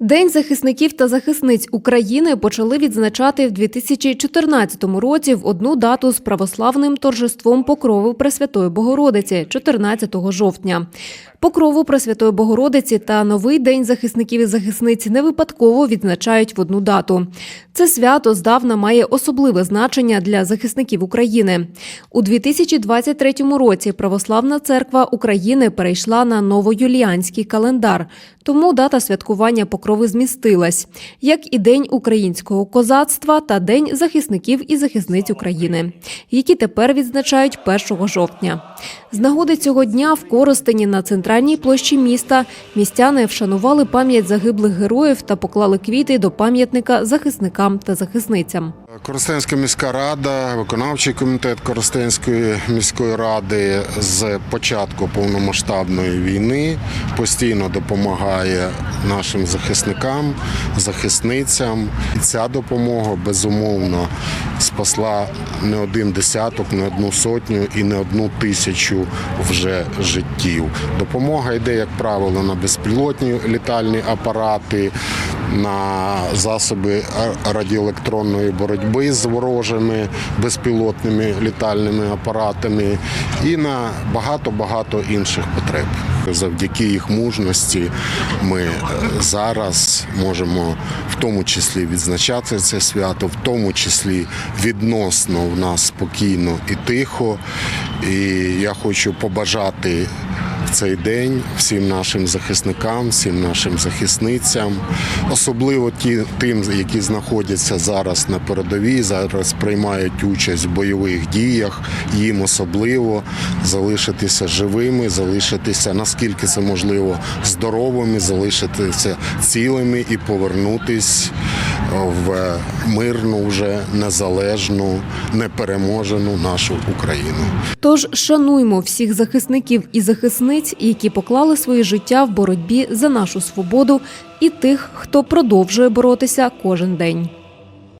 День захисників та захисниць України почали відзначати в 2014 році в одну дату з православним торжеством Покрови Пресвятої Богородиці 14 жовтня. Покрову Пресвятої Богородиці та новий день захисників і захисниць не випадково відзначають в одну дату. Це свято здавна має особливе значення для захисників України. У 2023 році Православна церква України перейшла на новоюліанський календар, тому дата святкування покрови змістилась, як і День українського козацтва та День захисників і захисниць України, які тепер відзначають 1 жовтня. З нагоди цього дня в Коростені на центральній площі міста містяни вшанували пам'ять загиблих героїв та поклали квіти до пам'ятника захисникам та захисницям. Коростенська міська рада, виконавчий комітет Коростенської міської ради з початку повномасштабної війни постійно допомагає нашим захисникам, захисницям. І ця допомога безумовно спасла не один десяток, не одну сотню і не одну тисячу вже життів. Допомога йде, як правило, на безпілотні літальні апарати, на засоби радіоелектронної боротьби з ворожими безпілотними літальними апаратами і на багато-багато інших потреб. Завдяки їх мужності ми е, зараз можемо в тому числі відзначати це свято, в тому числі відносно в нас спокійно і тихо. І я хочу побажати в цей день всім нашим захисникам, всім нашим захисницям, особливо ті, тим, які знаходяться зараз на передовій, зараз приймають участь в бойових діях. Їм особливо залишитися живими, залишитися наскільки це можливо здоровими, залишитися цілими і повернутись в мирну, вже незалежну, непереможену нашу Україну. Тож шануймо всіх захисників і захисниць, які поклали своє життя в боротьбі за нашу свободу, і тих, хто продовжує боротися кожен день.